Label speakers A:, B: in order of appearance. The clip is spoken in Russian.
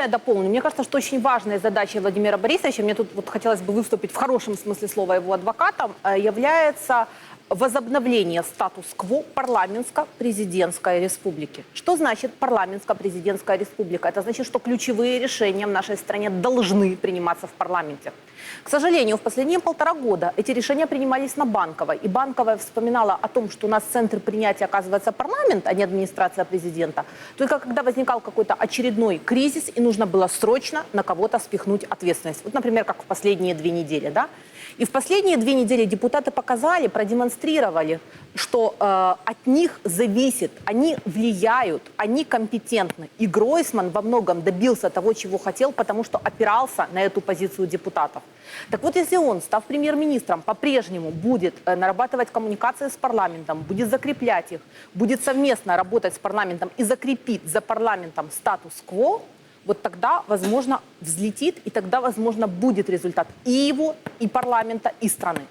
A: Я дополню. Мне кажется, что очень важной задачей Владимира Борисовича, мне тут вот хотелось бы выступить в хорошем смысле слова его адвокатом, э, является возобновление статус-кво парламентско-президентской республики. Что значит парламентско-президентская республика? Это значит, что ключевые решения в нашей стране должны приниматься в парламенте. К сожалению, в последние полтора года эти решения принимались на Банковой. И Банковая вспоминала о том, что у нас центр принятия оказывается парламент, а не администрация президента. Только когда возникал какой-то очередной кризис, и нужно было срочно на кого-то спихнуть ответственность. Вот, например, как в последние две недели, да? И в последние две недели депутаты показали, продемонстрировали, что э, от них зависит, они влияют, они компетентны. И Гройсман во многом добился того, чего хотел, потому что опирался на эту позицию депутатов. Так вот, если он, став премьер-министром, по-прежнему будет э, нарабатывать коммуникации с парламентом, будет закреплять их, будет совместно работать с парламентом и закрепит за парламентом статус-кво, вот тогда, возможно, взлетит, и тогда, возможно, будет результат и его, и парламента, и страны.